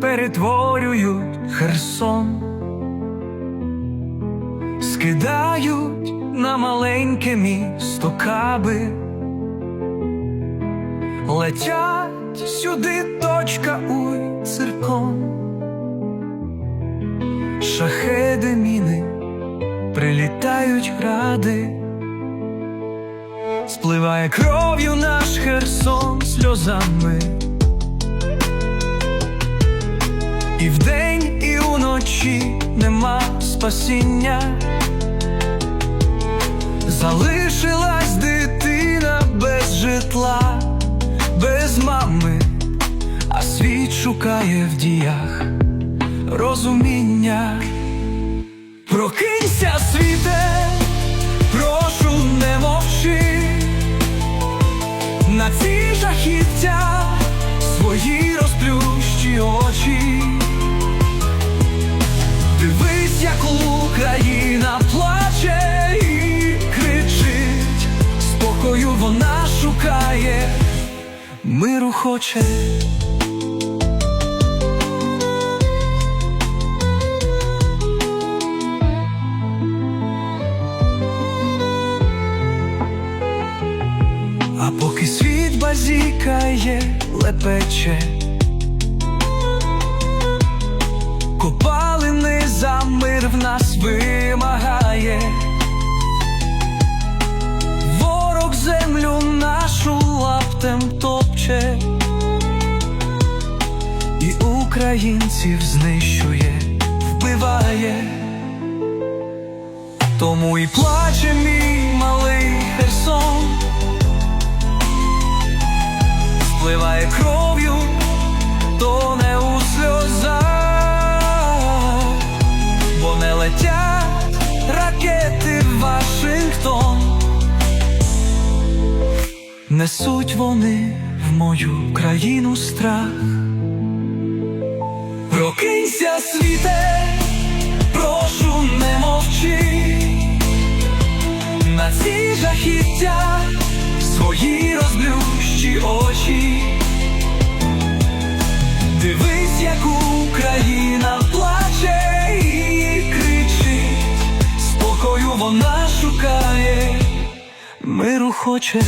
перетворюють Херсон, скидають на маленьке місто каби, летять сюди точка уй циркон, шахеди міни, прилітають гради. Спливає кров'ю наш Херсон сльозами. І вдень, і уночі нема спасіння. Залишилась дитина без житла, без мами, а світ шукає в діях розуміння. Прокинься, світе, прошу, не мовчи на ці жахіття свої розплющі очі. Миру хоче. А поки світ базікає, лепече, українців знищує, вбиває. Тому і плаче мій малий Херсон спливає кров'ю, тоне у сльозах, бо не летять ракети в Вашингтон, несуть вони в мою країну страх. Прокинься, світе, прошу, не мовчи на ці жахіття свої розблющі очі. Дивись, як Україна плаче і кричить, спокою вона шукає, миру хоче.